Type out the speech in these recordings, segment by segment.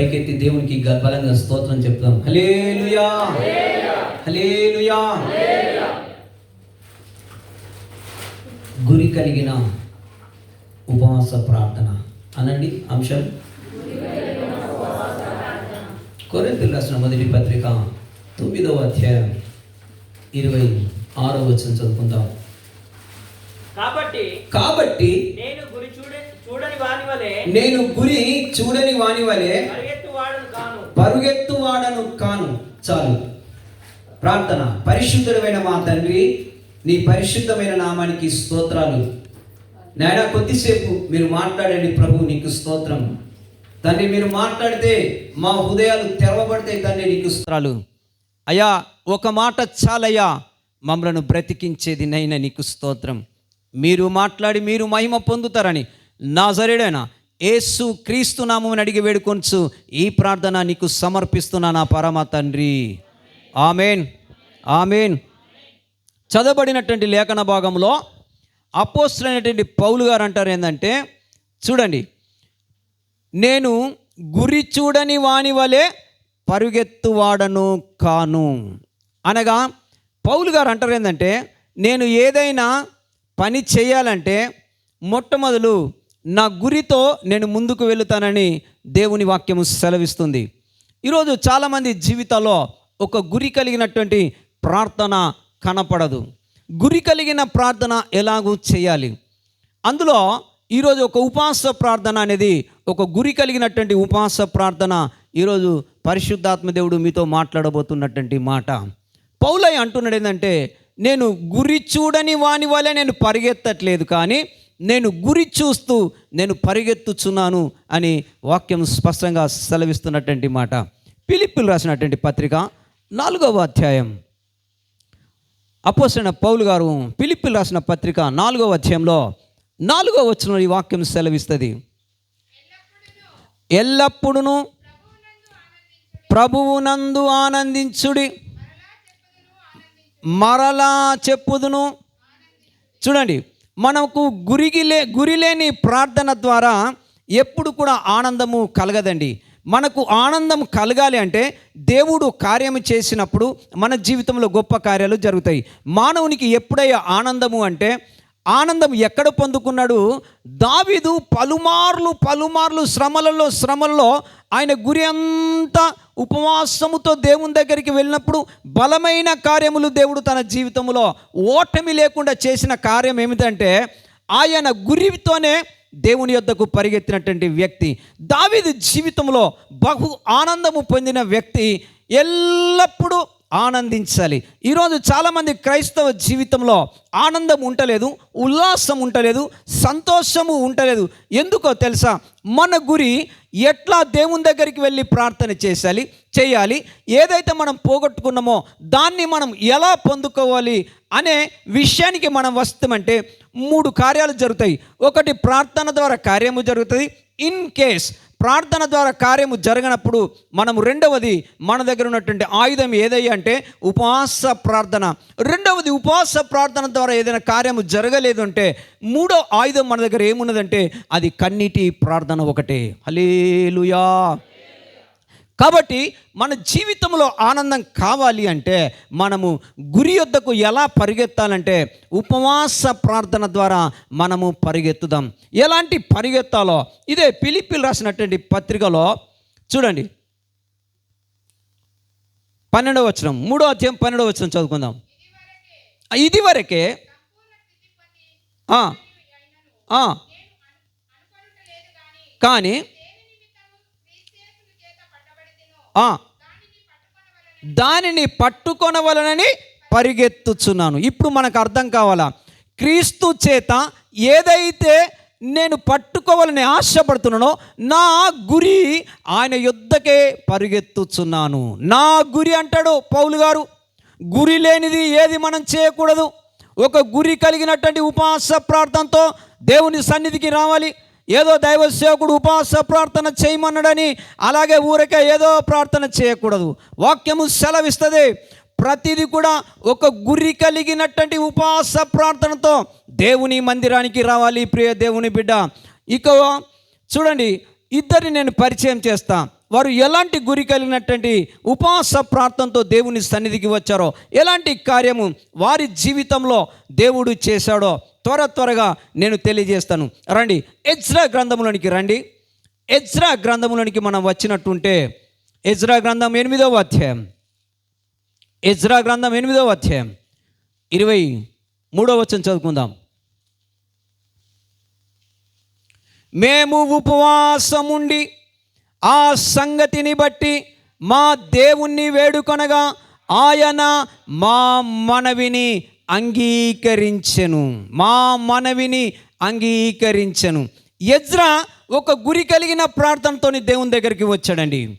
పైకెత్తి దేవునికి బలంగా స్తోత్రం చెప్తాం. హలేలుయా హలేలుయా గురి కలిగిన ఉపవాస ప్రార్థన. అనండి అంశం? కొరింతలు రాసిన మొదటి పత్రిక తొమ్మిదవ అధ్యాయం ఇరవై ఆరో వచ్చిన చదువుకుందాం. కాబట్టి కాబట్టి నేను గురి చూడ చూడని వాని వలె నేను గురి చూడని వాని వలె పరుగెత్తువాడను కాను పరుగెత్తు కాను చాలు. ప్రార్థన. పరిశుద్ధుడమైన మా తండ్రి నీ పరిశుద్ధమైన నామానికి స్తోత్రాలు. నాయన కొద్దిసేపు మీరు మాట్లాడండి ప్రభు నీకు స్తోత్రం. తండ్రి మీరు మాట్లాడితే మా హృదయాలు తెరవబడితే తండ్రి నీకు స్తోత్రాలు. అయ్యా ఒక మాట చాలయ్యా మమ్మలను బ్రతికించేది నైనా నీకు స్తోత్రం. మీరు మాట్లాడి మీరు మహిమ పొందుతారని నా నాజరేడైనా ఏసు క్రీస్తు నామని అడిగి వేడుకొంచు ఈ ప్రార్థన నీకు సమర్పిస్తున్నా నా పరమ తండ్రి. ఆమెన్. ఆమెన్. చదవబడినటువంటి లేఖన భాగంలో అపోస్తులైనటువంటి పౌలు గారు అంటారు ఏంటంటే చూడండి నేను గురి చూడని వాని వలె పరుగెత్తువాడను కాను. అనగా పౌలు గారు అంటారు ఏంటంటే నేను ఏదైనా పని చేయాలంటే మొట్టమొదలు నా గురితో నేను ముందుకు వెళుతానని దేవుని వాక్యము సెలవిస్తుంది. ఈరోజు చాలామంది జీవితాల్లో ఒక గురి కలిగినటువంటి ప్రార్థన కనపడదు. గురి కలిగిన ప్రార్థన ఎలాగూ చేయాలి? అందులో ఈరోజు ఒక ఉపవాస ప్రార్థన అనేది ఒక గురి కలిగినటువంటి ఉపవాస ప్రార్థన ఈరోజు పరిశుద్ధాత్మ దేవుడు మీతో మాట్లాడబోతున్నటువంటి మాట. పౌలయ్య అంటున్నాడు ఏంటంటే నేను గురి చూడని వాని వల్లే నేను పరిగెత్తట్లేదు కానీ నేను గురి చూస్తూ నేను పరిగెత్తుచున్నాను అని వాక్యం స్పష్టంగా సెలవిస్తున్నటువంటి మాట. పిలిపిలు రాసినటువంటి పత్రిక నాలుగవ అధ్యాయం. అపోసైన పౌలు గారు పిలిపిలు రాసిన పత్రిక నాలుగవ అధ్యాయంలో నాలుగవ వచ్చిన ఈ వాక్యం సెలవిస్తుంది. ఎల్లప్పుడూ ప్రభువునందు ఆనందించుడి మరలా చెప్పుదును. చూడండి మనకు గురిగిలే లే గురి లేని ప్రార్థన ద్వారా ఎప్పుడు కూడా ఆనందము కలగదండి. మనకు ఆనందం కలగాలి అంటే దేవుడు కార్యము చేసినప్పుడు మన జీవితంలో గొప్ప కార్యాలు జరుగుతాయి. మానవునికి ఎప్పుడయ్యా ఆనందము అంటే ఆనందం ఎక్కడ పొందుకున్నాడు? దావీదు పలుమార్లు పలుమార్లు శ్రమలలో శ్రమల్లో ఆయన గురి అంతా ఉపవాసముతో దేవుని దగ్గరికి వెళ్ళినప్పుడు బలమైన కార్యములు దేవుడు తన జీవితంలో ఓటమి లేకుండా చేసిన కార్యం ఏమిటంటే ఆయన గురితోనే దేవుని యొద్దకు పరిగెత్తినటువంటి వ్యక్తి. దావీదు జీవితంలో బహు ఆనందము పొందిన వ్యక్తి ఎల్లప్పుడూ ఆనందించాలి. ఈరోజు చాలామంది క్రైస్తవ జీవితంలో ఆనందం ఉండలేదు ఉల్లాసం ఉండలేదు సంతోషము ఉండలేదు. ఎందుకో తెలుసా? మన గురి ఎట్లా దేవుని దగ్గరికి వెళ్ళి ప్రార్థన చేసాలి చేయాలి ఏదైతే మనం పోగొట్టుకున్నామో దాన్ని మనం ఎలా పొందుకోవాలి అనే విషయానికి మనం వస్తామంటే మూడు కార్యాలు జరుగుతాయి. ఒకటి ప్రార్థన ద్వారా కార్యము జరుగుతుంది. ఇన్ కేస్ ప్రార్థన ద్వారా కార్యము జరగనప్పుడు మనము రెండవది మన దగ్గర ఉన్నటువంటి ఆయుధం ఏదయ్యా అంటే ఉపవాస ప్రార్థన. రెండవది ఉపవాస ప్రార్థన ద్వారా ఏదైనా కార్యము జరగలేదు అంటే మూడో ఆయుధం మన దగ్గర ఏమున్నదంటే అది కన్నీటి ప్రార్థన ఒకటే. హలేలుయా కాబట్టి మన జీవితంలో ఆనందం కావాలి అంటే మనము గురి యొద్దకు ఎలా పరిగెత్తాలంటే ఉపవాస ప్రార్థన ద్వారా మనము పరిగెత్తుదాం. ఎలాంటి పరిగెత్తాలో? ఇదే పిలిపిలు రాసినటువంటి పత్రికలో చూడండి. పన్నెండవ వచనం మూడో అధ్యాయం పన్నెండవ వచనం చదువుకుందాం. ఇది వరకే కానీ ఆ, దానిని పట్టుకొనవలనని పరిగెత్తుచున్నాను. ఇప్పుడు మనకు అర్థం కావాలా? క్రీస్తు చేత ఏదైతే నేను పట్టుకోవాలని ఆశపడుతున్నానో నా గురి ఆయన యుద్ధకే పరిగెత్తుచున్నాను. నా గురి అంటాడు పౌలు గారు. గురి లేనిది ఏది మనం చేయకూడదు. ఒక గురి కలిగినటువంటి ఉపవాస ప్రార్థనతో దేవుని సన్నిధికి రావాలి. ఏదో దైవ సేవకుడు ఉపవాస ప్రార్థన చేయమన్నాడని అలాగే ఊరికే ఏదో ప్రార్థన చేయకూడదు. వాక్యము సెలవిస్తుంది. ప్రతిదీ కూడా ఒక గురి కలిగినటువంటి ఉపవాస ప్రార్థనతో దేవుని మందిరానికి రావాలి. ప్రియ దేవుని బిడ్డ ఇక చూడండి ఇద్దరిని నేను పరిచయం చేస్తాను వారు ఎలాంటి గురి కలిగినటువంటి ఉపవాస ప్రార్థనతో దేవుని సన్నిధికి వచ్చారో ఎలాంటి కార్యము వారి జీవితంలో దేవుడు చేశాడో త్వర త్వరగా నేను తెలియజేస్తాను. రండి ఎజ్రా గ్రంథంలోనికి రండి. ఎజ్రా గ్రంథంలోనికి మనం వచ్చినట్టుంటే ఎజ్రా గ్రంథం ఎనిమిదవ అధ్యాయం. ఎజ్రా గ్రంథం ఎనిమిదవ అధ్యాయం. ఇరవై మూడవ వచ్చిన చదువుకుందాం. మేము ఉపవాసముండి ఆ సంగతిని బట్టి మా దేవుణ్ణి వేడుకొనగా ఆయన మా మనవిని అంగీకరించెను. మా మనవిని అంగీకరించెను. ఎజ్రా ఒక గురి కలిగిన ప్రార్థనతోని దేవుని దగ్గరికి వచ్చాడండి.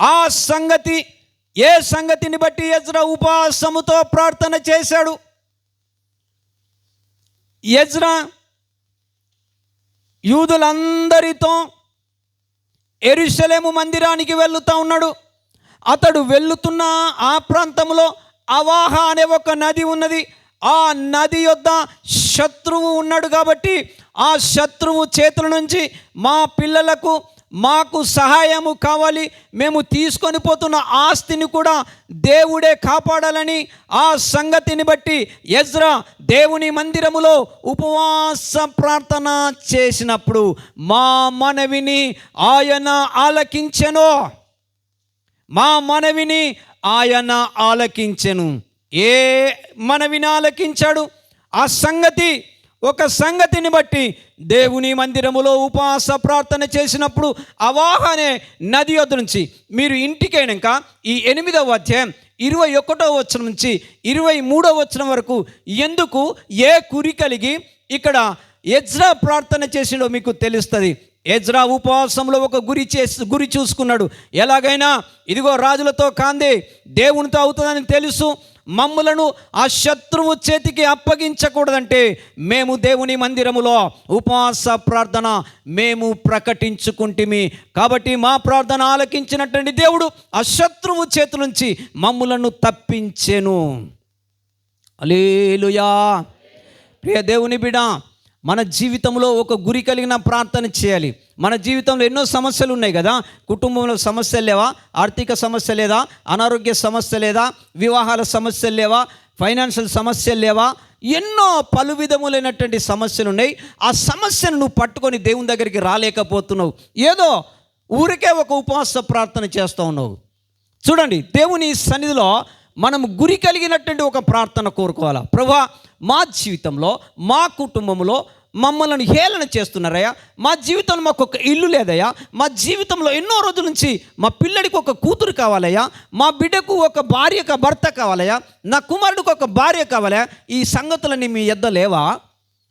ఆ సంగతి ఏ సంగతిని బట్టి ఎజ్రా ఉపాసముతో ప్రార్థన చేశాడు? ఎజ్రా యూదులందరితో ఎరుసలేము మందిరానికి వెళ్తూ ఉన్నాడు. అతడు వెళ్తున్న ఆ ప్రాంతంలో అవాహ అనే ఒక నది ఉన్నది. ఆ నది యొద్ద శత్రువు ఉన్నాడు కాబట్టి ఆ శత్రువు చేతుల నుంచి మా పిల్లలకు మాకు సహాయము కావాలి. మేము తీసుకొని పోతున్న ఆస్తిని కూడా దేవుడే కాపాడాలని ఆ సంగతిని బట్టి ఎజ్రా దేవుని మందిరములో ఉపవాస ప్రార్థన చేసినప్పుడు మా మనవిని ఆయన ఆలకించెను. మా మనవిని ఆయన ఆలకించెను. ఏ మనవిని ఆలకించాడు? ఆ సంగతి ఒక సంగతిని బట్టి దేవుని మందిరములో ఉపవాస ప్రార్థన చేసినప్పుడు అవాహనే నది వద్ద నుంచి మీరు ఇంటికైనాక ఈ ఎనిమిదవ అధ్యాయం ఇరవై ఒకటో వచనం నుంచి ఇరవై మూడో వచనం వరకు ఎందుకు ఏ కురి కలిగి ఇక్కడ ఎజ్రా ప్రార్థన చేసిండో మీకు తెలుస్తుంది. ఎజ్రా ఉపవాసంలో ఒక గురి చేసి గురి చూసుకున్నాడు. ఎలాగైనా ఇదిగో రాజులతో కాందే దేవునితో అవుతుందని తెలుసు. మమ్ములను ఆ శత్రువు చేతికి అప్పగించకూడదంటే మేము దేవుని మందిరములో ఉపవాస ప్రార్థన మేము ప్రకటించుకుంటుమి. కాబట్టి మా ప్రార్థన ఆలకించినటువంటి దేవుడు ఆ శత్రువు చేతి నుంచి మమ్ములను తప్పించెను. అలేలుయా ప్రియ దేవుని బిడా మన జీవితంలో ఒక గురి కలిగిన ప్రార్థన చేయాలి. మన జీవితంలో ఎన్నో సమస్యలు ఉన్నాయి కదా? కుటుంబంలో సమస్యలు లేవా? ఆర్థిక సమస్య లేదా? అనారోగ్య సమస్య లేదా? వివాహాల సమస్యలు లేవా? ఫైనాన్షియల్ సమస్యలు లేవా? ఎన్నో పలు విధములైనటువంటి సమస్యలు ఉన్నాయి. ఆ సమస్యను నువ్వు పట్టుకొని దేవుని దగ్గరికి రాలేకపోతున్నావు. ఏదో ఊరికే ఒక ఉపవాస ప్రార్థన చేస్తూ ఉన్నావు. చూడండి దేవుని సన్నిధిలో మనం గురి కలిగినటువంటి ఒక ప్రార్థన కోరుకోవాలా? ప్రభా మా జీవితంలో మా కుటుంబంలో మమ్మల్ని హేళన చేస్తున్నారయ్యా. మా జీవితంలో మాకు ఒక ఇల్లు లేదయ్యా. మా జీవితంలో ఎన్నో రోజుల నుంచి మా పిల్లడికి ఒక కూతురు కావాలయ్యా. మా బిడ్డకు ఒక భార్య ఒక భర్త కావాలయ్యా. నా కుమారుడికి ఒక భార్య కావాలయ్యా. ఈ సంగతులన్నీ మీ ఎద్ద లేవా?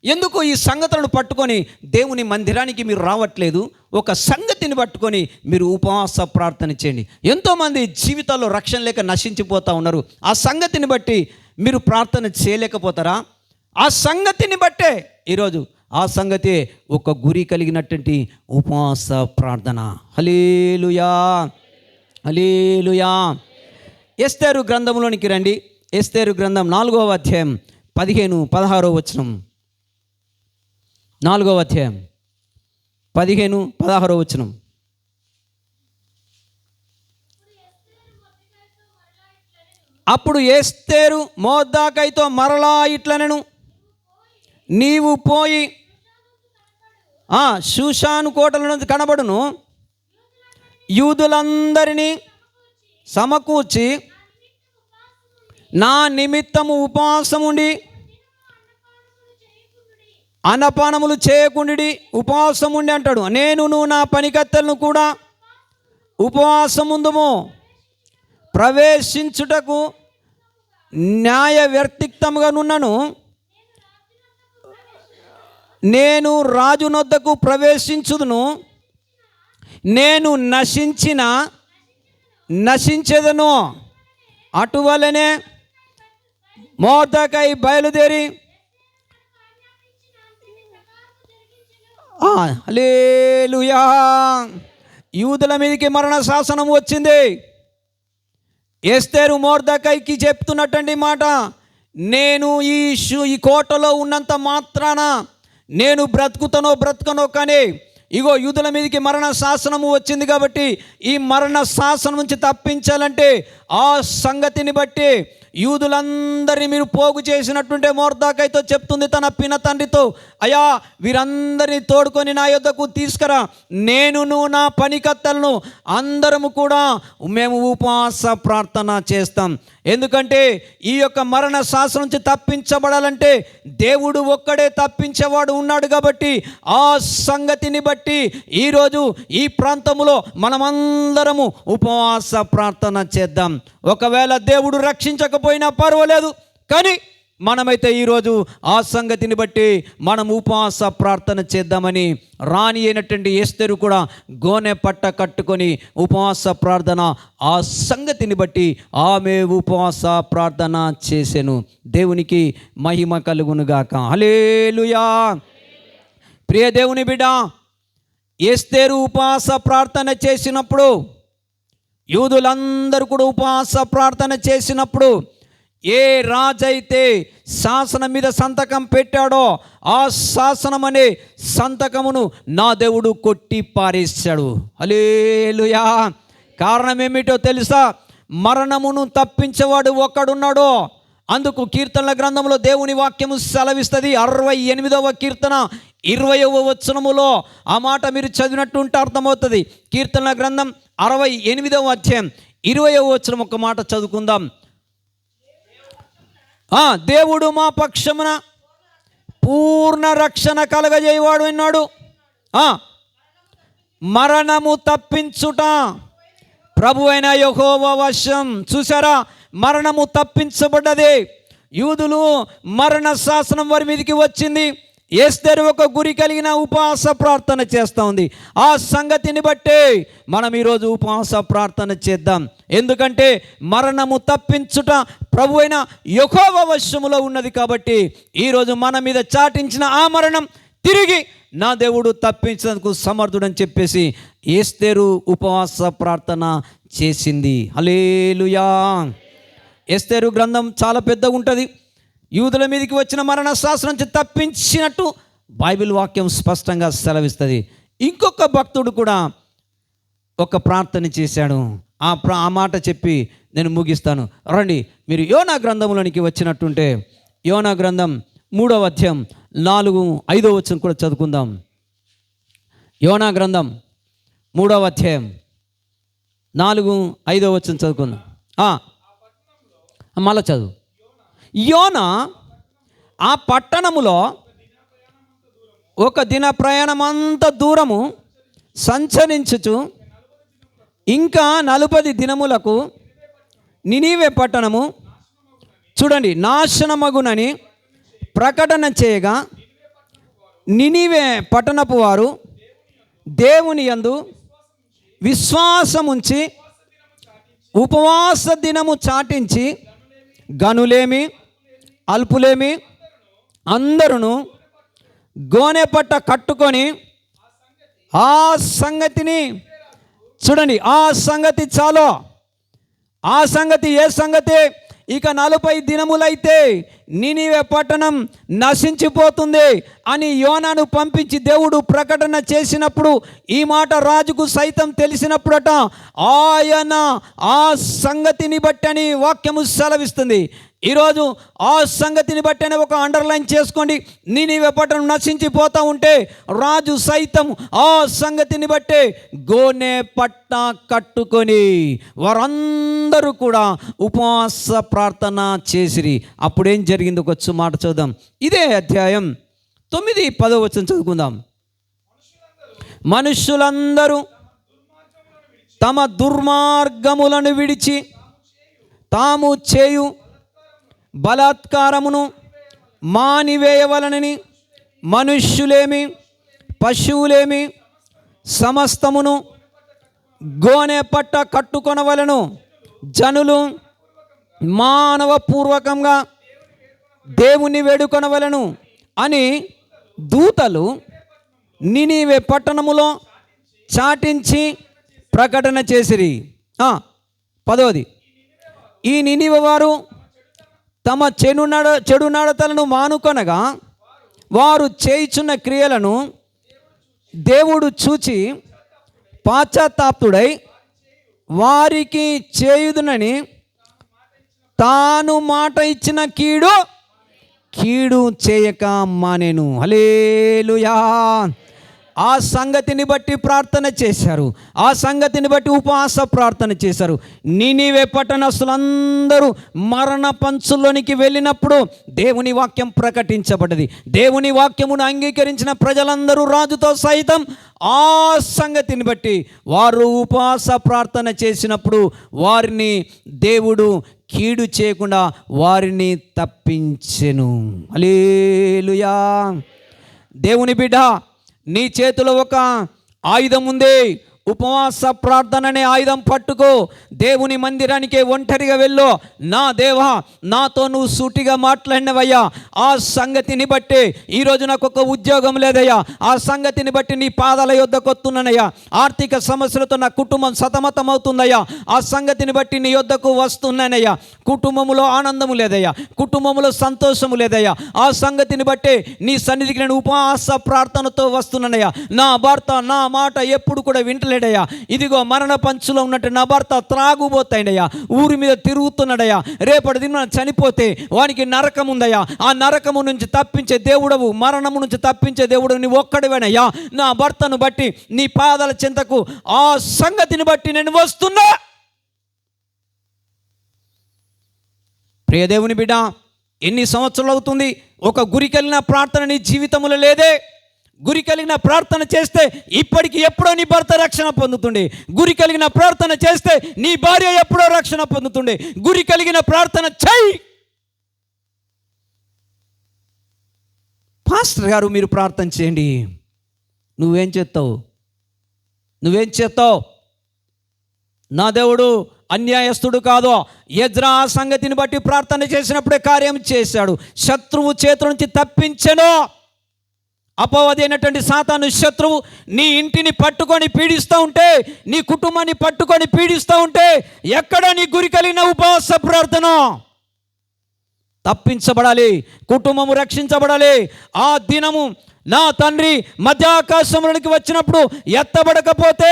ఎందుకు ఈ సంగతులను పట్టుకొని దేవుని మందిరానికి మీరు రావట్లేదు? ఒక సంగతిని పట్టుకొని మీరు ఉపవాస ప్రార్థన చేయండి. ఎంతోమంది జీవితాల్లో రక్షణ లేక నశించిపోతూ ఉన్నారు. ఆ సంగతిని బట్టి మీరు ప్రార్థన చేయలేకపోతారా? ఆ సంగతిని బట్టే ఈరోజు ఆ సంగతి ఒక గురి కలిగినటువంటి ఉపవాస ప్రార్థన. హలీలుయా హలీలుయా ఎస్తేరు గ్రంథంలోనికి రండి. ఎస్తేరు గ్రంథం నాలుగవ అధ్యాయం పదిహేను పదహారో వచనం. నాలుగవ అధ్యాయం పదిహేను పదహారో వచనం. అప్పుడు ఏస్తేరు మోద్దాకైతో మరలా ఇట్లనెను నీవు పోయి ఆ, షూషాను కోటలను కనబడును. యూదులందరినీ సమకూర్చి నా నిమిత్తము ఉపవాసం ఉండి అన్నపానములు చేయకుండి ఉపవాసం ఉండి అంటాడు. నేను నువ్వు నా పనికత్తెలను కూడా ఉపవాసముందుము. ప్రవేశించుటకు న్యాయ వ్యక్తిక్తముగా నున్నను. నేను రాజునొద్దకు ప్రవేశించుదును. నేను నశించిన నశించెదను. అటువలనే మోదకై బయలుదేరి. లేలుయా యూదుల మీదకి మరణ శాసనం వచ్చింది. ఎస్తేరు మోర్దకైకి చెప్తున్నటువంటి మాట నేను ఈ షూ ఈ కోటలో ఉన్నంత మాత్రాన నేను బ్రతుకుతానో బ్రతకనో కానీ ఇగో యూదుల మీదకి మరణ శాసనము వచ్చింది కాబట్టి ఈ మరణ శాసనం నుంచి తప్పించాలంటే ఆ సంగతిని బట్టి యూదులందరినీ మీరు పోగు చేసినట్టుంటే మోర్దాకైతో చెప్తుంది తన పిన తండ్రితో అయా వీరందరినీ తోడుకొని నా యొద్దకు తీసుకురా. నేను నువ్వు నా పనికత్తలను అందరము కూడా మేము ఉపవాస ప్రార్థన చేస్తాం. ఎందుకంటే ఈ యొక్క మరణ శాస్త్రం నుంచి తప్పించబడాలంటే దేవుడు ఒక్కడే తప్పించేవాడు ఉన్నాడు కాబట్టి ఆ సంగతిని బట్టి ఈరోజు ఈ ప్రాంతంలో మనమందరము ఉపవాస ప్రార్థన చేద్దాం. ఒకవేళ దేవుడు రక్షించకపోయినా పర్వాలేదు కానీ మనమైతే ఈరోజు ఆ సంగతిని బట్టి మనం ఉపవాస ప్రార్థన చేద్దామని రాణి అయినటువంటి ఏస్తరు కూడా గోనె పట్ట కట్టుకొని ఉపవాస ప్రార్థన ఆ సంగతిని బట్టి ఆమె ఉపవాస ప్రార్థన చేసెను. దేవునికి మహిమ కలుగునుగాక హలేలుయా ప్రియ దేవుని బిడ్డ ఏస్తేరు ఉపవాస ప్రార్థన చేసినప్పుడు యూదులందరూ కూడా ఉపవాస ప్రార్థన చేసినప్పుడు ఏ రాజైతే శాసనం మీద సంతకం పెట్టాడో ఆ శాసనం అనే సంతకమును నా దేవుడు కొట్టి పారేశాడు. అలేలుయా కారణం ఏమిటో తెలుసా? మరణమును తప్పించేవాడు ఒక్కడున్నాడో అందుకు కీర్తనల గ్రంథంలో దేవుని వాక్యము సెలవిస్తుంది. అరవై ఎనిమిదవ కీర్తన ఇరవయవ వచనములో ఆ మాట మీరు చదివినట్టుంటే అర్థమవుతుంది. కీర్తనల గ్రంథం అరవై ఎనిమిదవ అధ్యాయం ఇరవయవ వచనం ఒక మాట చదువుకుందాం. దేవుడు మా పక్షమున పూర్ణ రక్షణ కలగజేయవాడు అన్నాడు మరణము తప్పించుట ప్రభు అయిన యహోవ వశం. చూసారా మరణము తప్పించబడ్డది. యూదులు మరణ శాసనం వారి మీదకి వచ్చింది. ఏస్తేరు ఒక గురి కలిగిన ఉపవాస ప్రార్థన చేస్తూ ఉంది ఆ సంగతిని బట్టే మనం ఈరోజు ఉపవాస ప్రార్థన చేద్దాం. ఎందుకంటే మరణము తప్పించుట ప్రభు అయిన యహోవ వశములో ఉన్నది కాబట్టి ఈరోజు మన మీద చాటించిన ఆ మరణం తిరిగి నా దేవుడు తప్పించినందుకు సమర్థుడని చెప్పేసి ఏస్తేరు ఉపవాస ప్రార్థన చేసింది. హలేలుయా ఎస్తేరు గ్రంథం చాలా పెద్దగా ఉంటుంది యూదుల మీదకి వచ్చిన మరణ శాస్త్రం నుంచి తప్పించినట్టు బైబిల్ వాక్యం స్పష్టంగా సెలవిస్తుంది. ఇంకొక భక్తుడు కూడా ఒక ప్రార్థన చేశాడు. ఆ ప్ర ఆ మాట చెప్పి నేను ముగిస్తాను. రండి మీరు యోనా గ్రంథంలోనికి వచ్చినట్టుంటే యోనా గ్రంథం మూడవ అధ్యాయం నాలుగు ఐదో వచ్చిన కూడా చదువుకుందాం. యోనా గ్రంథం మూడవ అధ్యాయం నాలుగు ఐదో వచ్చిన చదువుకుందాం. మళ్ళా చదువు. యోన ఆ పట్టణములో ఒక దిన ప్రయాణమంత దూరము సంచరించుచు ఇంకా నలుపది దినములకు నినీవే పట్టణము చూడండి నాశనమగునని ప్రకటన చేయగా నినివే పట్టణపు వారు దేవుని యందు విశ్వాసముంచి ఉపవాస దినము చాటించి గనులేమి అల్పులేమి అందరును గోనె పట్ట కట్టుకొని ఆ సంగతిని చూడండి ఆ సంగతి చాలు. ఆ సంగతి ఏ సంగతి? ఇక నలభై దినములైతే నినివే పట్టణం నశించిపోతుంది అని యోనాను పంపించి దేవుడు ప్రకటన చేసినప్పుడు ఈ మాట రాజుకు సైతం తెలిసినప్పుడట ఆయన ఆ సంగతిని బట్టి అని వాక్యము సెలవిస్తుంది. ఈరోజు ఆ సంగతిని బట్టనే ఒక అండర్లైన్ చేసుకోండి. నేను పట్టణం నశించిపోతూ ఉంటే రాజు సైతం ఆ సంగతిని బట్టే గోనె పట్ట కట్టుకొని వారందరూ కూడా ఉపవాస ప్రార్థన చేసిరి. అప్పుడేం జరిగింది? ఒక మాట చూద్దాం. ఇదే అధ్యాయం తొమ్మిది పదో వచ్చిన చదువుకుందాం. మనుషులందరూ తమ దుర్మార్గములను విడిచి తాము చేయు బలాత్కారమును మానివేయవలనని మనుష్యులేమి పశువులేమి సమస్తమును గోనె పట్ట కట్టుకొనవలను. జనులు మానవపూర్వకంగా దేవుని వేడుకొనవలను అని దూతలు నినివే పట్టణములో చాటించి ప్రకటన చేసిరి. పదవది. ఈ నినివ వారు తమ చెడు నడ చెడు నడతలను మానుకొనగా వారు చేయుచున్న క్రియలను దేవుడు చూచి పాశ్చాత్తాప్తుడై వారికి చేయుదునని తాను మాట ఇచ్చిన కీడు కీడు చేయక మానేను. హలేలుయా ఆ సంగతిని బట్టి ప్రార్థన చేశారు. ఆ సంగతిని బట్టి ఉపవాస ప్రార్థన చేశారు. నినివే పట్టణస్తులందరూ మరణ పంచుల్లోనికి వెళ్ళినప్పుడు దేవుని వాక్యం ప్రకటించబడ్డది దేవుని వాక్యమును అంగీకరించిన ప్రజలందరూ రాజుతో సైతం ఆ సంగతిని బట్టి వారు ఉపవాస ప్రార్థన చేసినప్పుడు వారిని దేవుడు కీడు చేయకుండా వారిని తప్పించెను. అలేలుయా దేవుని బిడ్డ నీ చేతిలో ఒక ఆయుధం ఉంది. ఉపవాస ప్రార్థన అనే ఆయుధం పట్టుకో. దేవుని మందిరానికి ఒంటరిగా వెళ్ళు. నా దేవా నాతో నువ్వు సూటిగా మాట్లాడినవయ్యా. ఆ సంగతిని బట్టి ఈరోజు నాకు ఒక ఉద్యోగం లేదయ్యా. ఆ సంగతిని బట్టి నీ పాదాల యొద్దకు వస్తున్నానయ్యా ఆర్థిక సమస్యలతో నా కుటుంబం సతమతం అవుతుందయ్యా ఆ సంగతిని బట్టి నీ యొద్దకు వస్తున్నానయ్యా. కుటుంబములో ఆనందము లేదయ్యా. కుటుంబములో సంతోషము లేదయ్యా. ఆ సంగతిని బట్టి నీ సన్నిధికి నేను ఉపవాస ప్రార్థనతో వస్తున్నానయ్యా. నా భర్త నా మాట ఎప్పుడు కూడా వింటలేడయ్యా ఇదిగో మరణ పంచులో ఉన్నట్టు నా భర్త త్రాగుబోతాయినయ్యా ఊరి మీద తిరుగుతున్నాడయ్యా. రేపటి దిన చనిపోతే వానికి నరకం ఉందయ్యా. ఆ నరకము నుంచి తప్పించే దేవుడవు మరణము నుంచి తప్పించే దేవుడు నీ ఒక్కడివేనయ్యా. నా భర్తను బట్టి నీ పాదాల చింతకు ఆ సంగతిని బట్టి నేను వస్తున్నా. ప్రియదేవుని బిడ్డ ఎన్ని సంవత్సరాలు అవుతుంది? ఒక గురికెళ్ళిన ప్రార్థన నీ జీవితంలో లేదే. గురి కలిగిన ప్రార్థన చేస్తే ఇప్పటికి ఎప్పుడో నీ భర్త రక్షణ పొందుతుండే. గురి కలిగిన ప్రార్థన చేస్తే నీ భార్య ఎప్పుడో రక్షణ పొందుతుండే. గురి కలిగిన ప్రార్థన చెయ్యి పాస్టర్ గారు మీరు ప్రార్థన చేయండి. నువ్వేం చేస్తావు? నువ్వేం చేస్తావు? నా దేవుడు అన్యాయస్తుడు కాదు. ఎజ్రా ఆ సంగతిని బట్టి ప్రార్థన చేసినప్పుడే కార్యం చేశాడు. శత్రువు చేతుల నుంచి తప్పించను. అపవాది అయినటువంటి సాతాను శత్రువు నీ ఇంటిని పట్టుకొని పీడిస్తూ ఉంటే నీ కుటుంబాన్ని పట్టుకొని పీడిస్తూ ఉంటే ఎక్కడ నీ గురి కలిగిన ఉపవాస ప్రార్థన? తప్పించబడాలి కుటుంబము రక్షించబడాలి. ఆ దినము నా తండ్రి మధ్యాకాశంలోకి వచ్చినప్పుడు ఎత్తబడకపోతే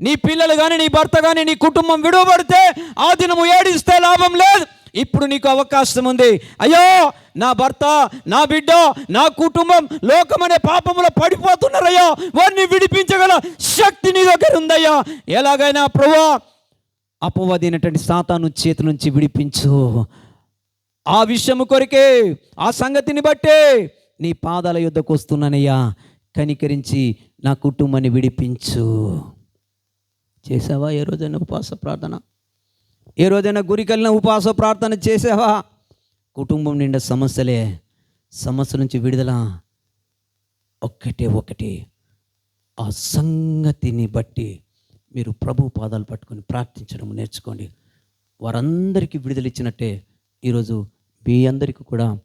నీ పిల్లలు కానీ నీ భర్త కానీ నీ కుటుంబం విడువబడితే ఆ దినము ఏడిస్తే లాభం లేదు. ఇప్పుడు నీకు అవకాశం ఉంది. అయ్యో నా భర్త నా బిడ్డ నా కుటుంబం లోకమనే పాపములో పడిపోతున్నారయ్యా. వారిని విడిపించగల శక్తి నీ దగ్గర ఉందయ్యా. ఎలాగైనా ప్రభా అపవాదైనటువంటి సాతాను చేతి నుంచి విడిపించు. ఆ విషయము కొరికే ఆ సంగతిని బట్టే నీ పాదాల యుద్ధకు వస్తున్నానయ్యా. కనికరించి నా కుటుంబాన్ని విడిపించు. చేసావా ఏ రోజైనా ఉపవాస ప్రార్థన? ఏ రోజైనా గురి కలిగిన ఉపవాస ప్రార్థన చేసావా? కుటుంబం నిండా సమస్యలే సమస్య నుంచి విడుదల. ఒక్కటే ఒకటి ఆ సంగతిని బట్టి మీరు ప్రభు పాదాలు పట్టుకొని ప్రార్థించడం నేర్చుకోండి. వారందరికీ విడుదల ఇచ్చినట్టే ఈరోజు మీ అందరికీ కూడా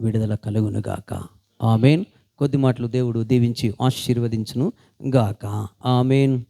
విడుదల కలుగునుగాక. ఆమెన్. కొద్ది మాటలు దేవుడు దీవించి ఆశీర్వదించును గాక ఆమెన్.